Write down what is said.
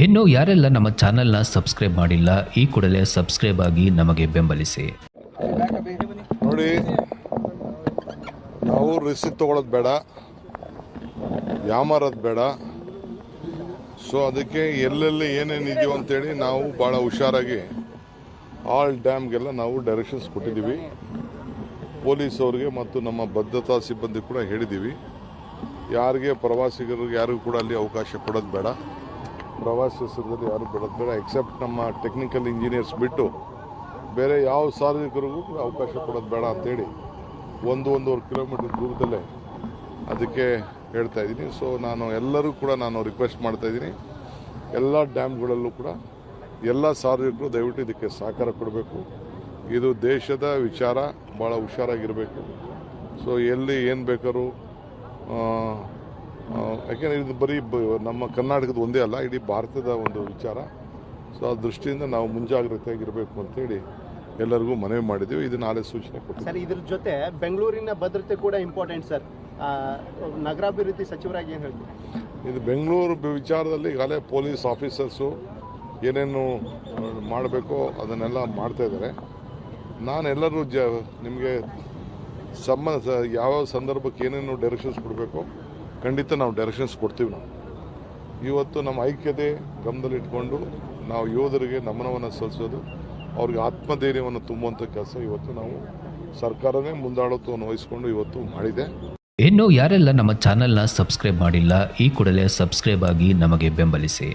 ಇನ್ನು ಯಾರೆಲ್ಲ ನಮ್ಮ ಚಾನೆಲ್ನ ಸಬ್ಸ್ಕ್ರೈಬ್ ಮಾಡಿಲ್ಲ, ಈ ಕೂಡಲೇ ಸಬ್ಸ್ಕ್ರೈಬ್ ಆಗಿ ನಮಗೆ ಬೆಂಬಲಿಸಿ. ನೋಡಿ, ನಾವು ರಿಸಿಪ್ಟ್ ತಗೊಳ್ಳೋದು ಬೇಡ, ಯಾಮಾರೋದು ಬೇಡ. ಸೊ ಅದಕ್ಕೆ ಎಲ್ಲೆಲ್ಲಿ ಏನೇನು ಇದೆಯೋ ಅಂತೇಳಿ ನಾವು ಭಾಳ ಹುಷಾರಾಗಿ ಆಲ್ ಡ್ಯಾಮ್ಗೆಲ್ಲ ನಾವು ಡೈರೆಕ್ಷನ್ಸ್ ಕೊಟ್ಟಿದ್ದೀವಿ. ಪೊಲೀಸ್ ಅವ್ರಿಗೆ ಮತ್ತು ನಮ್ಮ ಭದ್ರತಾ ಸಿಬ್ಬಂದಿ ಕೂಡ ಹೇಳಿದ್ದೀವಿ. ಯಾರಿಗೆ ಪ್ರವಾಸಿಗರಿಗೆ ಯಾರಿಗೂ ಕೂಡ ಅಲ್ಲಿ ಅವಕಾಶ ಕೊಡೋದು ಬೇಡ. ಪ್ರವಾಸದಲ್ಲಿ ಯಾರು ಬರೋದು ಬೇಡ ಎಕ್ಸೆಪ್ಟ್ ನಮ್ಮ ಟೆಕ್ನಿಕಲ್ ಇಂಜಿನಿಯರ್ಸ್ ಬಿಟ್ಟು ಬೇರೆ ಯಾವ ಸಾರ್ವಜನಿಕರಿಗೂ ಅವಕಾಶ ಕೊಡೋದು ಬೇಡ ಅಂತೇಳಿ ಒಂದು ಒಂದೂವರೆ ಕಿಲೋಮೀಟರ್ ದೂರದಲ್ಲೇ ಅದಕ್ಕೆ ಹೇಳ್ತಾ ಇದ್ದೀನಿ. ಸೊ ನಾನು ಎಲ್ಲರೂ ಕೂಡ ನಾನು ರಿಕ್ವೆಸ್ಟ್ ಮಾಡ್ತಾ ಇದ್ದೀನಿ. ಎಲ್ಲ ಡ್ಯಾಮ್ಗಳಲ್ಲೂ ಕೂಡ ಎಲ್ಲ ಸಾರ್ವಜನಿಕರು ದಯವಿಟ್ಟು ಇದಕ್ಕೆ ಸಹಕಾರ ಕೊಡಬೇಕು. ಇದು ದೇಶದ ವಿಚಾರ, ಭಾಳ ಹುಷಾರಾಗಿರಬೇಕು. ಸೊ ಎಲ್ಲಿ ಏನು ಬೇಕಾದ್ರೂ ಯಾಕೆಂದರೆ ಇದು ಬರೀ ನಮ್ಮ ಕರ್ನಾಟಕದ ಒಂದೇ ಅಲ್ಲ ಇಡೀ ಭಾರತದ ಒಂದು ವಿಚಾರ. ಸೊ ಆ ದೃಷ್ಟಿಯಿಂದ ನಾವು ಮುಂಜಾಗ್ರತೆಯಾಗಿರಬೇಕು ಅಂತೇಳಿ ಎಲ್ಲರಿಗೂ ಮನವಿ ಮಾಡಿದ್ದೀವಿ ಇದು ನಾಳೆ ಸೂಚನೆ ಸರ್ ಇದ್ರ ಜೊತೆ ಬೆಂಗಳೂರಿನ ಭದ್ರತೆ ಕೂಡ ಇಂಪಾರ್ಟೆಂಟ್ ಸರ್. ನಗರಾಭಿವೃದ್ಧಿ ಸಚಿವರಾಗಿ ಏನು ಹೇಳ್ತೀವಿ ಇದು ಬೆಂಗಳೂರು ವಿಚಾರದಲ್ಲಿ ಈಗಾಗಲೇ ಪೊಲೀಸ್ ಆಫೀಸರ್ಸು ಏನೇನು ಮಾಡಬೇಕೋ ಅದನ್ನೆಲ್ಲ ಮಾಡ್ತಾ ಇದ್ದಾರೆ. ನಾನು ಎಲ್ಲರೂ ಜ ನಿಮಗೆ ಸಂಬಂಧ ಯಾವ ಸಂದರ್ಭಕ್ಕೆ ಏನೇನು ಡೈರೆಕ್ಷನ್ಸ್ ಕೊಡಬೇಕೋ ಖಂಡಿತ ನಾವು ಡೈರೆಕ್ಷನ್ಸ್ ಕೊಡ್ತೀವಿ ನಾವು. ಇವತ್ತು ನಮ್ಮ ಐಕ್ಯತೆ ಗಮನದಲ್ಲಿಟ್ಕೊಂಡು ನಾವು ಯೋಧರಿಗೆ ನಮನವನ್ನು ಸಲ್ಲಿಸೋದು, ಅವ್ರಿಗೆ ಆತ್ಮಧೈರ್ಯವನ್ನು ತುಂಬುವಂಥ ಕೆಲಸ ಇವತ್ತು ನಾವು ಸರ್ಕಾರವೇ ಮುಂದಾಳತ್ವವನ್ನು ವಹಿಸ್ಕೊಂಡು ಇವತ್ತು ಮಾಡಿದೆ. ಇನ್ನು ಯಾರೆಲ್ಲ ನಮ್ಮ ಚಾನೆಲ್ನ ಸಬ್ಸ್ಕ್ರೈಬ್ ಮಾಡಿಲ್ಲ, ಈ ಕೂಡಲೇ ಸಬ್ಸ್ಕ್ರೈಬ್ ಆಗಿ ನಮಗೆ ಬೆಂಬಲಿಸಿ.